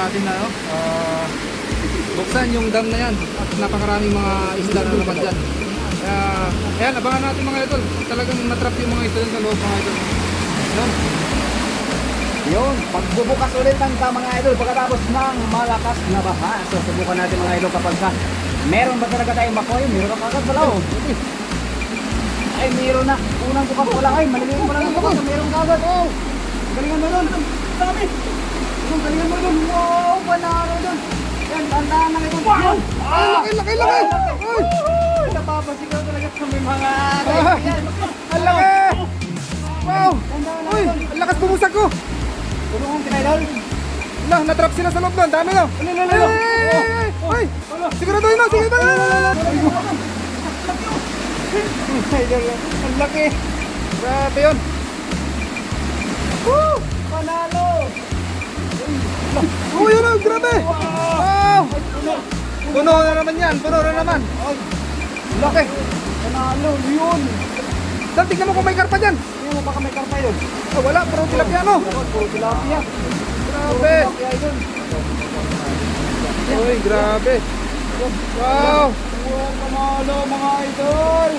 natin na ah, buksan yung dam na yan at napakaraming mga isda na naman dyan. Kaya, ayan, abangan natin mga idol. Talagang natrap yung mga isda sa loob mga idol. Ayan. Yun, pagbubukas ulit ng ka mga idol pagkatapos ng malakas na baha. So subukan natin mga idol kapag ka meron ba talaga tayong bakoy? Meron ka agad wala oh. Ay, meron na. Unang bukas wala ay, maliliit lang ang bukas. Meron ka agad oh. Galingan mo doon. Dami. Yung galingan mo doon. Wow, panalo doon. Yan, tandaan na ngayon. Wow! Ay, laki, laki, laki! Ay! Napapasigaw talaga kami mga Ah, Ang laki! Wow! Uy, ang lakas bumusag ko! Tulungan kita idol. Wala, natrap sila sa loob doon. Dami na. Ano, ano, ano? ay, ay! Siguraduhin mo, sige ba? Idol, ang laki. Grabe yun. Woo! Panalo! Oh, yun oh, grabe! Wow! Puno na naman yan, puno na naman. Laki! Panalo, yun! Dal, tignan mo kung may karpa dyan. Hindi mo baka may karpa yun. Ah, wala, pero tilapia no. Puro tilapia. Grabe. Uy, grabe. Wow! Wow, panalo mga idol!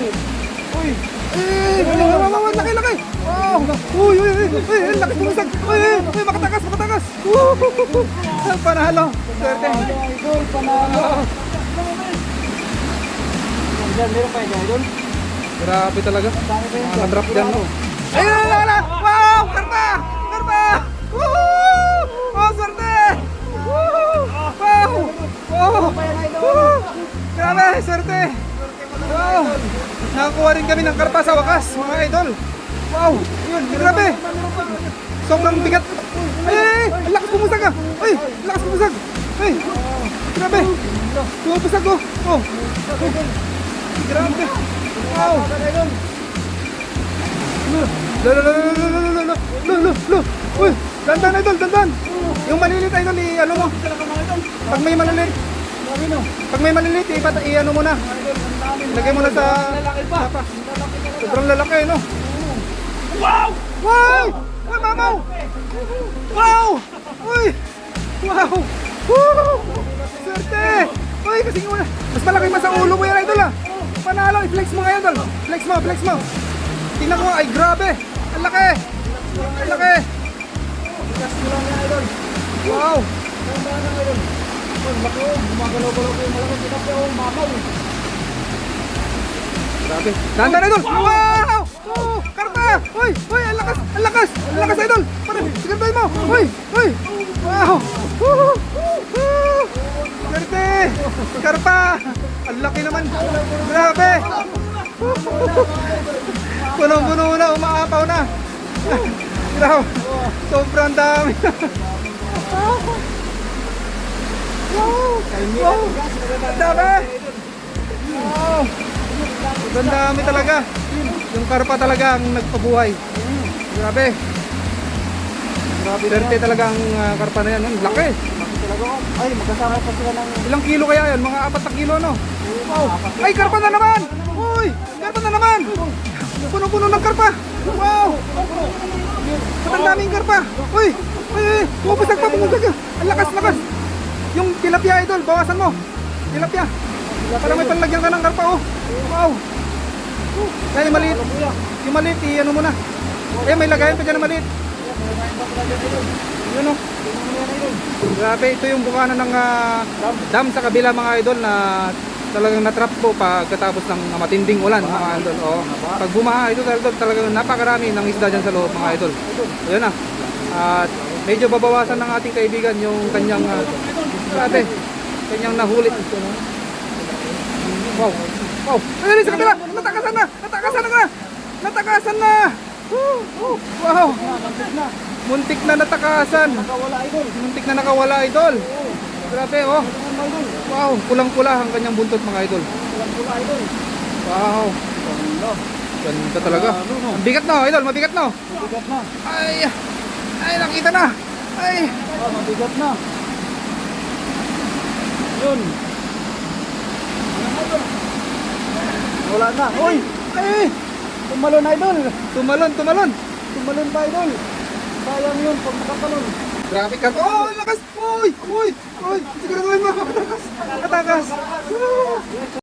Uy! Eh, wow, wow, wow, laki, laki. Wow! Uy, uy, uy, uy, lakas bumusag. Uy, uy, makatakas, makatakas. Woo! Panalo. Swerte. Idol, panalo! Diyan, meron pa yun idol? Grabe talaga. Mga na-drop dyan, no? Ayun, wala! Wow! Karpa! Karpa! Woo! Oh, swerte! Woo! Wow! Wow! Grabe, swerte! Wow! Nakakuha rin kami ng karpa sa wakas, mga idol. Wow! Yun, grabe! Sobrang bigat. Ay, ay, ay! Ang lakas bumusag ah! Ay! Ang lakas bumusag! Ay! Grabe! Bumabusag ko! Oh! Grabe! Wow! Lo, lo, lo, lo, lo, lo, lo, lo. Uy, dandan idol, dandan. Yung maliliit idol, i ano mo. Pag may maliliit, pag may maliliit, i, i ano mo na. Lagay mo na sa sapa. Sobrang lalaki, no? Wow! Wow! Uy, mamaw! Wow! Uy! Wow! Woo! Swerte! Uy, kasi nga, mas malaki pa sa ulo mo yan, idol, ah. Panalo, i-flex mo ngayon, idol. Flex mo, flex mo. Tingnan ko, ay grabe! Ang laki! Ang laki! Wow! Grabe. Dahan idol! Wow! Oh, karpa! Uy! Uy! Ang lakas! Ang lakas! Ang lakas idol! Pare, sigardoy mo! Uy! Uy! Wow! Woo! Woo! Karpa! Ang laki naman! Grabe! Punong-puno na, umaapaw na. Grabe. Sobrang dami. wow. Wow. Ang dami. Wow. Sobrang dami talaga. Yung karpa talaga ang nagpabuhay. Grabe. Grabe. Swerte talaga ang ah, karpa na yan. Ang laki. Ay, magkasama pa sila ng Ilang kilo kaya yan? Mga apat na kilo, no? Wow! Ay, karpa na naman! Uy! Karpa na naman! Puno-puno ng karpa! Wow! Ang daming karpa? Uy! Uy! Uy! Pumapasag pa! Pumusag! Ang lakas, lakas! Yung tilapia, idol, bawasan mo! Tilapia! Para may panlagyan ka ng karpa, oh! Wow! Yan, yung maliit. Yung maliit, i-ano mo na. Eh, may lagayan pa dyan na maliit. Yun, oh. Grabe, ito yung bukana ng ah, dam sa kabila mga idol na talagang natrap po pagkatapos ng matinding ulan mga idol. Oh. Pag bumaha ito idol, talagang napakarami ng isda dyan sa loob mga idol. Ayan na. At medyo babawasan ng ating kaibigan yung kanyang uh, grabe, kanyang nahulit. Wow. Wow. Ayun sa kabila. Natakasan na. Natakasan na. Natakasan na. Woo. Wow. Muntik na natakasan. Nakawala idol. Muntik na nakawala idol. Grabe oh. Wow, kulang-kula ang kanyang buntot mga idol. Wala idol. Wow. Ganda talaga. Ang bigat no, idol, mabigat no. Mabigat na. Ay. Ay, nakita na. Ay. Mabigat na. Yun. Wala na. Uy! Eh! Tumalon, idol! Tumalon, tumalon! Tumalon pa, idol! Sayang yun pag nakapalon. Grabe ka. Oh, lakas! Uy! Uy! Uy! Siguro mo yung makapalakas. Nakatakas.